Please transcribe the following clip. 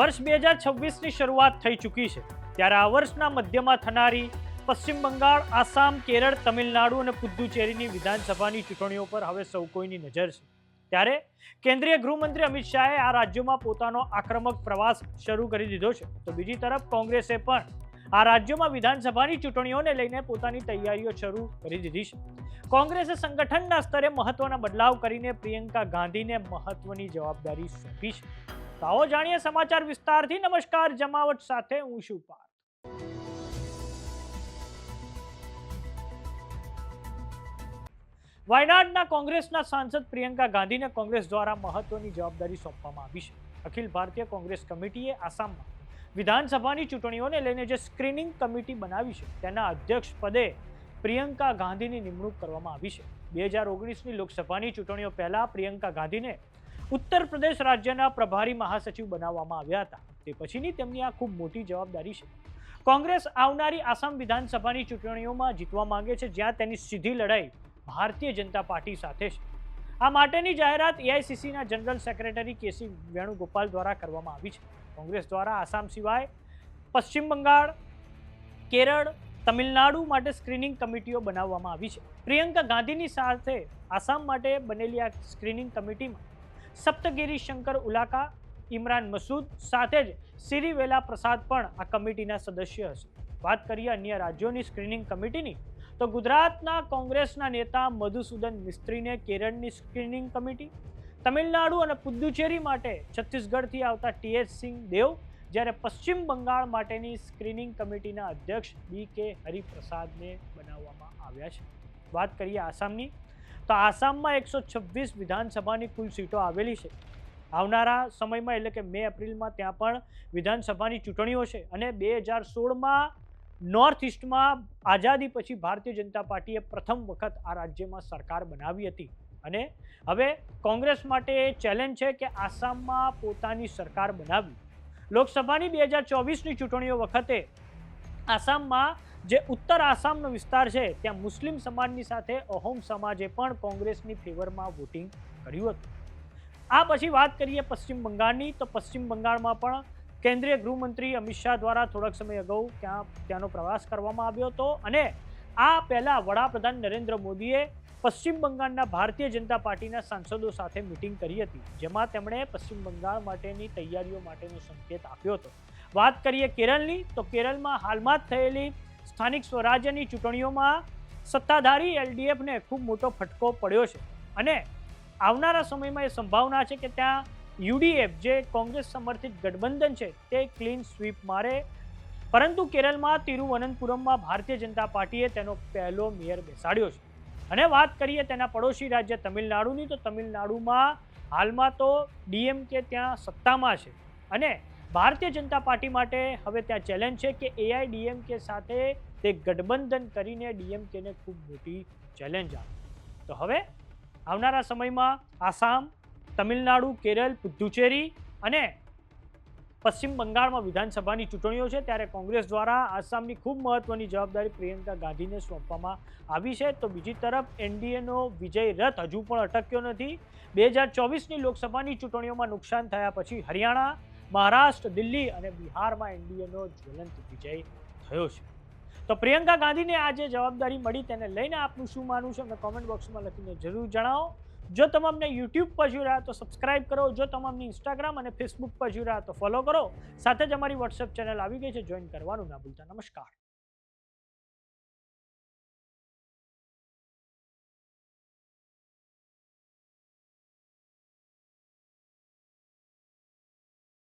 વર્ષ બે હજાર છવ્વીસની શરૂઆત થઈ ચૂકી છે. ત્યારે આ વર્ષના મધ્યમાં થનારી પશ્ચિમ બંગાળ, આસામ, કેરળ, તમિલનાડુ અને પુદ્દુચેરીની વિધાનસભાની ચૂંટણીઓ પર હવે સૌ કોઈની નજર છે. ત્યારે કેન્દ્રીય ગૃહમંત્રી અમિત શાહે આ રાજ્યોમાં પોતાનો આક્રમક પ્રવાસ શરૂ કરી દીધો છે. તો બીજી તરફ કોંગ્રેસે પણ આ રાજ્યોમાં વિધાનસભાની ચૂંટણીઓને લઈને પોતાની તૈયારીઓ શરૂ કરી દીધી છે. કોંગ્રેસે સંગઠનના સ્તરે મહત્વના બદલાવ કરીને પ્રિયંકા ગાંધીને મહત્વની જવાબદારી સોંપી છે. તો જાણીએ સમાચાર વિસ્તારથી. નમસ્કાર, જમાવટ સાથે હું પાર્થ. વાયનાડના કોંગ્રેસના સાંસદ પ્રિયંકા ગાંધીને કોંગ્રેસ દ્વારા મહત્વની જવાબદારી સોંપવામાં આવી છે. અખિલ ભારતીય કોંગ્રેસ કમિટીએ આસામમાં વિધાનસભાની ચૂંટણીઓને લઈને જે સ્ક્રીનિંગ કમિટી બનાવી છે, તેના અધ્યક્ષ પદે પ્રિયંકા ગાંધીની નિમણૂક કરવામાં આવી છે. બે હજાર ઓગણીસની લોકસભાની ચૂંટણીઓ પહેલાં પ્રિયંકા ગાંધીને ઉત્તર પ્રદેશ રાજ્યના પ્રભારી મહાસચિવ બનાવવામાં આવ્યા હતા. તે પછીની તેમની આ ખૂબ મોટી જવાબદારી છે. કોંગ્રેસ આવનારી આસામ વિધાનસભાની ચૂંટણીઓમાં જીતવા માંગે છે, જ્યાં તેની સીધી લડાઈ ભારતીય જનતા પાર્ટી સાથે છે. આ માટેની જાહેરાત એઆઈસીસીના general secretary K C Venugopal દ્વારા કરવામાં આવી છે. કોંગ્રેસ દ્વારા આસામ સિવાય પશ્ચિમ બંગાળ, કેરળ, તમિલનાડુ માટે સ્ક્રીનિંગ કમિટીઓ બનાવવામાં આવી છે. પ્રિયંકા ગાંધીની સાથે આસામ માટે બનેલી આ સ્ક્રીનિંગ કમિટીમાં સપ્તગીરી શંકર ઉલાકા, ઇમરાન મસૂદ સાથે જ સિરીવેલા પ્રસાદ પણ આ કમિટીના સદસ્ય હશે. વાત કરીએ અન્ય રાજ્યોની સ્ક્રીનિંગ કમિટીની, તો ગુજરાતના કોંગ્રેસના નેતા મધુસૂદન મિસ્ત્રીને કેરળની સ્ક્રીનિંગ કમિટી, તમિલનાડુ અને પુદ્દુચેરી માટે છત્તીસગઢથી આવતા ટીએચ સિંહ દેવ, જ્યારે પશ્ચિમ બંગાળ માટેની સ્ક્રીનિંગ કમિટીના અધ્યક્ષ બી કે હરિપ્રસાદને બનાવવામાં આવ્યા છે. વાત કરીએ આસામની તો આસામમાં એકસો છવ્વીસ વિધાનસભાની કુલ સીટો આવેલી છે. આવનારા સમયમાં એટલે કે મે એપ્રિલમાં ત્યાં પણ વિધાનસભાની ચૂંટણીઓ છે અને બે હજાર સોળમાં નોર્થ ઇસ્ટમાં આઝાદી પછી ભારતીય જનતા પાર્ટીએ પ્રથમ વખત આ રાજ્યમાં સરકાર બનાવી હતી. અને હવે કોંગ્રેસ માટે ચેલેન્જ છે કે આસામમાં પોતાની સરકાર બનાવવી લોકસભાની બે હજાર ચોવીસની ચૂંટણીઓ વખતે આસામમાં જે ઉત્તર આસામનો વિસ્તાર છે, ત્યાં મુસ્લિમ સમાજની સાથે અહોમ સમાજે પણ કોંગ્રેસની ફેવરમાં વોટિંગ કર્યું હતું. આ પછી વાત કરીએ પશ્ચિમ બંગાળની, તો પશ્ચિમ બંગાળમાં પણ કેન્દ્રીય ગૃહમંત્રી અમિત શાહ દ્વારા થોડાક સમય અગાઉ ત્યાં, ત્યાંનો પ્રવાસ કરવામાં આવ્યો હતો અને આ પહેલાં વડાપ્રધાન નરેન્દ્ર મોદીએ પશ્ચિમ બંગાળના ભારતીય જનતા પાર્ટીના સાંસદો સાથે મિટિંગ કરી હતી, જેમાં તેમણે પશ્ચિમ બંગાળ માટેની તૈયારીઓ માટેનો સંકેત આપ્યો હતો. વાત કરીએ કેરળની, તો કેરળમાં હાલમાં જ થયેલી સ્થાનિક સ્વરાજ્યની ચૂંટણીઓમાં સત્તાધારી એલડીએફને ખૂબ મોટો ફટકો પડ્યો છે. અને આવનારા સમયમાં એ સંભાવના છે કે ત્યાં યુડીએફ, જે કોંગ્રેસ સમર્થિત ગઠબંધન છે, તે ક્લીન સ્વીપ મારે. પરંતુ કેરળમાં તિરુવનંતપુરમમાં ભારતીય જનતા પાર્ટીએ તેનો પહેલો મેયર બેસાડ્યો છે. અને વાત કરીએ તેના પડોશી રાજ્ય તમિલનાડુની, તો તમિલનાડુમાં હાલમાં તો ડીએમકે ત્યાં સત્તામાં છે. અને ભારતીય જનતા પાર્ટી માટે હવે ત્યાં ચેલેન્જ છે કે એઆઈ ડીએમકે સાથે તે ગઠબંધન કરીને ડીએમકેને ખૂબ મોટી ચેલેન્જ આપે. તો હવે આવનારા સમયમાં આસામ, તમિલનાડુ, કેરળ પુદુચેરી અને પશ્ચિમ બંગાળમાં વિધાનસભાની ચૂંટણીઓ છે, ત્યારે કોંગ્રેસ દ્વારા આસામની ખૂબ મહત્વની જવાબદારી પ્રિયંકા ગાંધીને સોંપવામાં આવી છે. તો બીજી તરફ એનડીએનો વિજય રથ હજુ પણ અટક્યો નથી. બે હજાર ચોવીસની લોકસભાની ચૂંટણીઓમાં નુકસાન થયા પછી હરિયાણા મહારાષ્ટ્ર, દિલ્હી અને બિહારમાં એનડીએનો જ્વલંત વિજય થયો છે. તો પ્રિયંકા ગાંધીને આ જે જવાબદારી મળી તેને લઈને આપનું શું માનવું છે? અમને કોમેન્ટ બોક્સમાં લખીને જરૂર જણાવો. જો તમામને યુટ્યુબ પર જોઈ રહ્યા તો સબસ્ક્રાઇબ કરો. જો તમામને ઇન્સ્ટાગ્રામ અને ફેસબુક પર જોઈ રહ્યા તો ફોલો કરો. સાથે જ અમારી વોટ્સએપ ચેનલ આવી ગઈ છે. જોઈન કરવાનું ના ભૂલતા. નમસ્કાર.